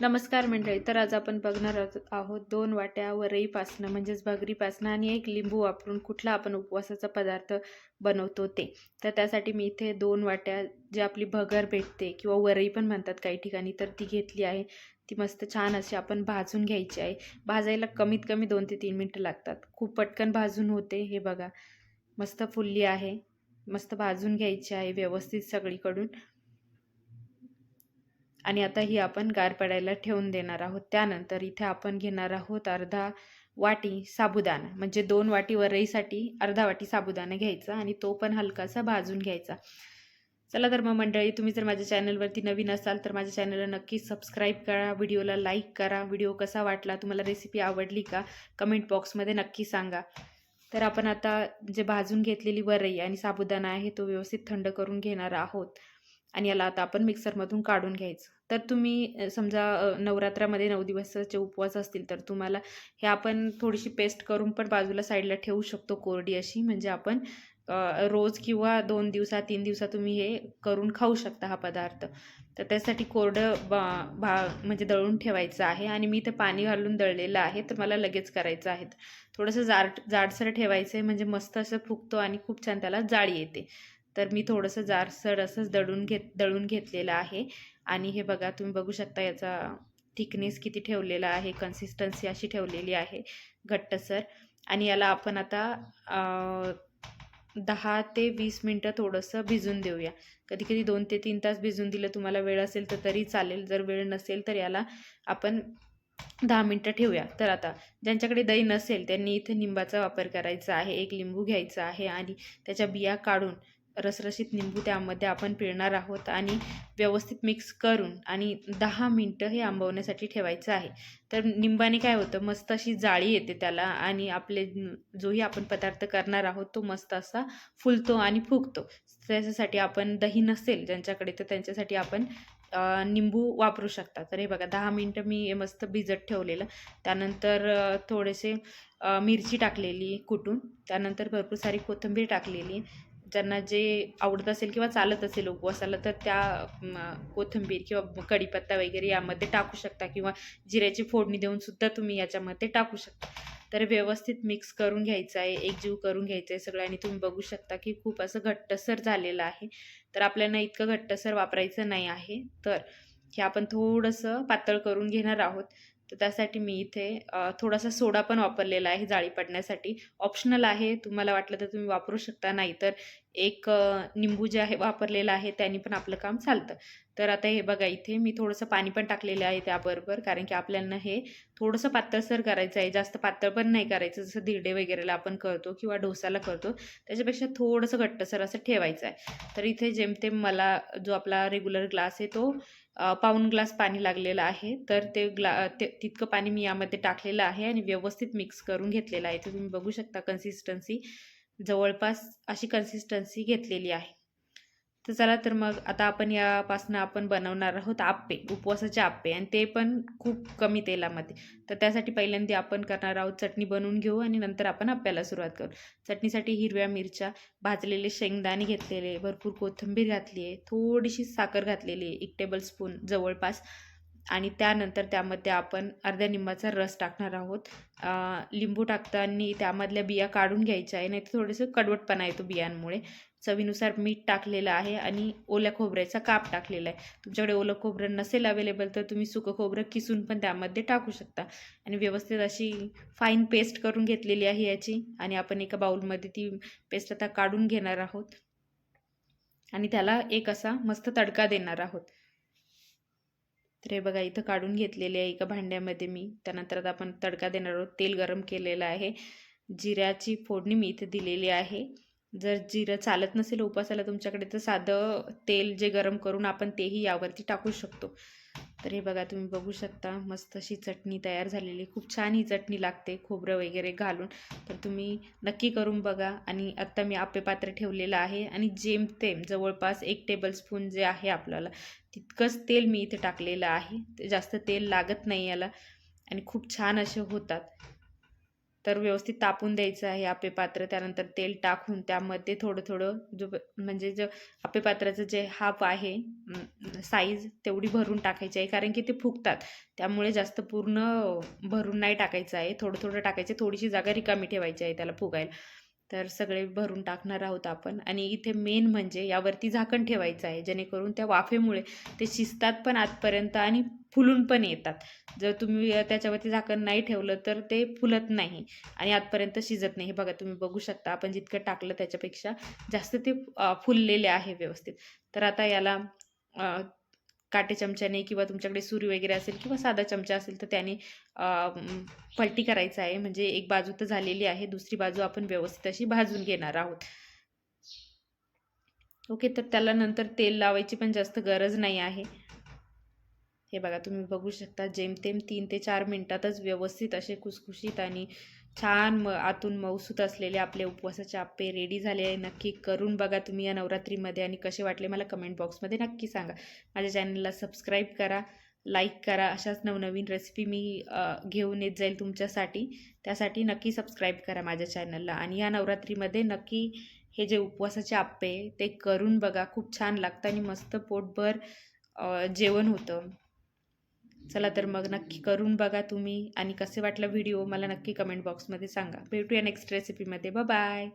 नमस्कार मंडळी तर आज आपण बघणार आहोत- आहोत दोन वाट्या वरईपासनं म्हणजेच भगरीपासनं आणि एक लिंबू वापरून कुठला आपण उपवासाचा पदार्थ बनवतो ते. तर त्यासाठी मी इथे दोन वाट्या जी आपली भगर भेटते किंवा वरई पण म्हणतात काही ठिकाणी तर ती घेतली आहे. ती मस्त छान अशी आपण भाजून घ्यायची आहे. भाजायला कमीत कमी दोन ते तीन मिनटं लागतात. खूप पटकन भाजून होते हे बघा. मस्त फुलली आहे. मस्त भाजून घ्यायची आहे व्यवस्थित सगळीकडून. आणि आता ही आपण गार पडायला ठेवून देणार आहोत. त्यानंतर इथे आपण घेणार आहोत अर्धा वाटी साबुदाणा. म्हणजे दोन वाटी वरईसाठी अर्धा वाटी साबुदाणा घ्यायचा आणि तो पण हलकासा भाजून घ्यायचा. चला तर मग मंडळी तुम्ही जर माझ्या चॅनलवरती नवीन असाल तर माझ्या चॅनलला नक्की सबस्क्राईब करा व्हिडिओला लाईक करा. व्हिडिओ कसा वाटला तुम्हाला रेसिपी आवडली का कमेंट बॉक्समध्ये नक्की सांगा. तर आपण आता जे भाजून घेतलेली वरई आणि साबुदाणा आहे तो व्यवस्थित थंड करून घेणार आहोत. आणि याला आता आपण मिक्सरमधून काढून घ्यायचं. तर तुम्ही समजा नवरात्रामध्ये नऊ दिवसाचे उपवास असतील तर तुम्हाला हे आपण थोडीशी पेस्ट करून पण बाजूला साईडला ठेवू शकतो कोरडी अशी. म्हणजे आपण रोज किंवा दोन दिवसात तीन दिवसात तुम्ही हे करून खाऊ शकता हा पदार्थ. तर त्यासाठी कोरडं बा भा म्हणजे दळून ठेवायचं आहे. आणि मी ते पाणी घालून दळलेलं आहे तर मला लगेच करायचं आहे. थोडंसं जाड जाडसर ठेवायचं आहे म्हणजे मस्त असं फुगतो आणि खूप छान त्याला जाळी येते. तर मी थोडंसं जाडसर असंच दळून घेत दळून घेतलेलं आहे. आणि हे बघा तुम्ही बघू शकता याचा थिकनेस किती ठेवलेला आहे कन्सिस्टन्सी अशी ठेवलेली आहे घट्टसर. आणि याला आपण आता दहा ते वीस मिनटं थोडंसं भिजून देऊया. कधी कधी दोन ते तीन तास भिजून दिलं तुम्हाला वेळ असेल तर तरी चालेल जर वेळ नसेल तर याला आपण दहा मिनटं ठेवूया. तर आता ज्यांच्याकडे दही नसेल त्यांनी इथे निंबाचा वापर करायचा आहे एक लिंबू घ्यायचा आहे आणि त्याच्या बिया काढून रसरशीत निंबू त्यामध्ये आपण पिळणार आहोत आणि व्यवस्थित मिक्स करून आणि दहा मिनटं हे आंबवण्यासाठी ठेवायचं आहे. तर निंबाने काय होतं मस्त अशी जाळी येते त्याला आणि आपले जोही आपण पदार्थ करणार आहोत तो मस्त असा फुलतो आणि फुगतो. त्याच्यासाठी आपण दही नसेल ज्यांच्याकडे तर त्यांच्यासाठी आपण निंबू वापरू शकता. तर हे बघा दहा मिनटं मी मस्त भिजत ठेवलेलं. त्यानंतर थोडेसे मिरची टाकलेली कुटून त्यानंतर भरपूर सारी कोथिंबीर टाकलेली. ज्यांना जे आवडत असेल किंवा चालत असेल उपवासाला तर त्या कोथिंबीर किंवा कढीपत्ता वगैरे यामध्ये टाकू शकता किंवा जिऱ्याची फोडणी देऊन सुद्धा तुम्ही याच्यामध्ये टाकू शकता. तर व्यवस्थित मिक्स करून घ्यायचं आहे एकजीव करून घ्यायचं आहे सगळं आणि तुम्ही बघू शकता की खूप असं घट्टसर झालेलं आहे. तर आपल्याला इतकं घट्टसर वापरायचं नाही आहे. तर हे आपण थोडंसं पातळ करून घेणार आहोत. तर त्यासाठी मी इथे थोडासा सोडा पण वापरलेला आहे जाळी पडण्यासाठी. ऑप्शनल आहे तुम्हाला वाटलं तर तुम्ही वापरू शकता नाही तर एक निंबू जे आहे वापरलेलं आहे त्याने पण आपलं काम चालतं. तर आता हे बघा इथे मी थोडंसं पाणी पण टाकलेलं आहे त्याबरोबर कारण की आपल्याला हे थोडंसं पातळसर करायचं आहे. जास्त पातळ पण नाही करायचं जसं धिरडे वगैरेला आपण करतो किंवा डोसाला करतो. त्याच्यापेक्षा थोडंसं घट्टसर असं ठेवायचं आहे. तर इथे जेमतेम मला जो आपला रेग्युलर ग्लास आहे तो पाऊन पाऊण ग्लास पाणी लागलेलं आहे. तर ते ग्ला ते तितकं पाणी मी यामध्ये टाकलेलं आहे आणि व्यवस्थित मिक्स करून घेतलेलं आहे. तर तुम्ही बघू शकता कन्सिस्टन्सी जवळपास अशी कन्सिस्टन्सी घेतलेली आहे. तर चला तर मग आता आपण यापासनं आपण बनवणार आहोत आप्पे उपवासाचे आप्पे. आणि ते पण खूप कमी तेलामध्ये. तर त्यासाठी पहिल्यांदा आपण करणार आहोत चटणी बनवून घेऊ आणि नंतर आपण आप्याला सुरुवात करू. चटणीसाठी हिरव्या मिरच्या भाजलेले शेंगदाणे घेतलेले भरपूर कोथिंबीर घातली आहे थोडीशी साखर घातलेली आहे एक टेबल स्पून जवळपास. आणि त्यानंतर त्यामध्ये आपण अर्ध्या निंबाचा रस टाकणार आहोत. लिंबू टाकताना त्यामधल्या बिया काढून घ्यायच्या आहे नाही तर थोडंसं कडवटपणा येतो बियांमुळे. चवीनुसार मीठ टाकलेलं आहे आणि ओल्या खोबऱ्याचा काप टाकलेला आहे. तुमच्याकडे ओलं खोबरं नसेल अवेलेबल तर तुम्ही सुकं खोबरं किसून पण त्यामध्ये टाकू शकता. आणि व्यवस्थित अशी फाईन पेस्ट करून घेतलेली आहे याची आणि आपण एका बाउलमध्ये ती पेस्ट आता काढून घेणार आहोत. आणि त्याला एक असा मस्त तडका देणार आहोत. तर हे बघा इथं काढून घेतलेले आहे एका भांड्यामध्ये मी. त्यानंतर आता आपण तडका देणार आहोत. तेल गरम केलेलं आहे. जिऱ्याची फोडणी मी इथे दिलेली आहे. जर जिरं चालत नसेल उपासाला तुमच्याकडे तर साधं तेल जे गरम करून आपण तेही यावरती टाकू शकतो. तर हे बघा तुम्ही बघू शकता मस्त अशी चटणी तयार झालेली. खूप छान ही चटणी लागते खोबरं वगैरे घालून. तर तुम्ही नक्की करून बघा. आणि आत्ता मी आप्पे पात्र ठेवलेलं आहे आणि जेमतेम जवळपास एक टेबलस्पून जे आहे आपल्याला तितकंच तेल मी इथे टाकलेलं आहे. ते जास्त तेल लागत नाही याला. आणि खूप छान असे होतात. तर व्यवस्थित तापून द्यायचं आहे आपेपात्र त्यानंतर तेल टाकून त्यामध्ये थोडं थोडं जो म्हणजे जो आपे पात्राचं जे हाफ आहे साईज तेवढी भरून टाकायची आहे कारण की ते फुगतात. त्यामुळे जास्त पूर्ण भरून नाही टाकायचं आहे. थोडं थोडं टाकायचं थोडीशी जागा रिकामी ठेवायची आहे त्याला फुगायला. तर सगळे भरून टाकणार आहोत आपण. आणि इथे मेन म्हणजे यावरती झाकण ठेवायचं आहे जेणेकरून त्या वाफेमुळे ते शिजतात पण आतपर्यंत आणि फुलून पण येतात. जर तुम्ही त्याच्यावरती झाकण नाही ठेवलं तर ते फुलत नाही आणि आतपर्यंत शिजत नाही. हे बघा तुम्ही बघू शकता आपण जितकं टाकलं त्याच्यापेक्षा जास्त ते फुललेले आहे व्यवस्थित. तर आता याला काटे चमच्याने किंवा तुमच्याकडे सुरी वगैरे असेल किंवा साधा चमचा असेल तर त्याने पलटी करायचं आहे. म्हणजे एक बाजू तर झालेली आहे दुसरी बाजू आपण व्यवस्थित अशी भाजून घेणार आहोत. ओके तर त्याला नंतर तेल लावायची पण जास्त गरज नाही आहे. हे बघा तुम्ही बघू शकता जेमतेम तीन ते चार मिनटातच व्यवस्थित असे खुसखुशीत आणि छान म आतून मौसूत असलेले आपले उपवासाचे आप्पे रेडी झाले आहे. नक्की करून बघा तुम्ही या नवरात्रीमध्ये आणि कसे वाटले मला कमेंट बॉक्समध्ये नक्की सांगा. माझ्या चॅनलला सबस्क्राईब करा लाईक करा. अशाच नवनवीन रेसिपी मी घेऊन येत जाईल तुमच्यासाठी. त्यासाठी नक्की सबस्क्राईब करा माझ्या चॅनलला आणि या नवरात्रीमध्ये नक्की हे जे उपवासाचे आप्पे आहे, ते करून बघा. खूप छान लागतं आणि मस्त पोटभर जेवण होतं. चला तर मग नक्की करून बघा तुम्ही आणि कसे वाटलं व्हिडिओ मला नक्की कमेंट बॉक्समध्ये सांगा. भेटूया नेक्स्ट रेसिपीमध्ये बाय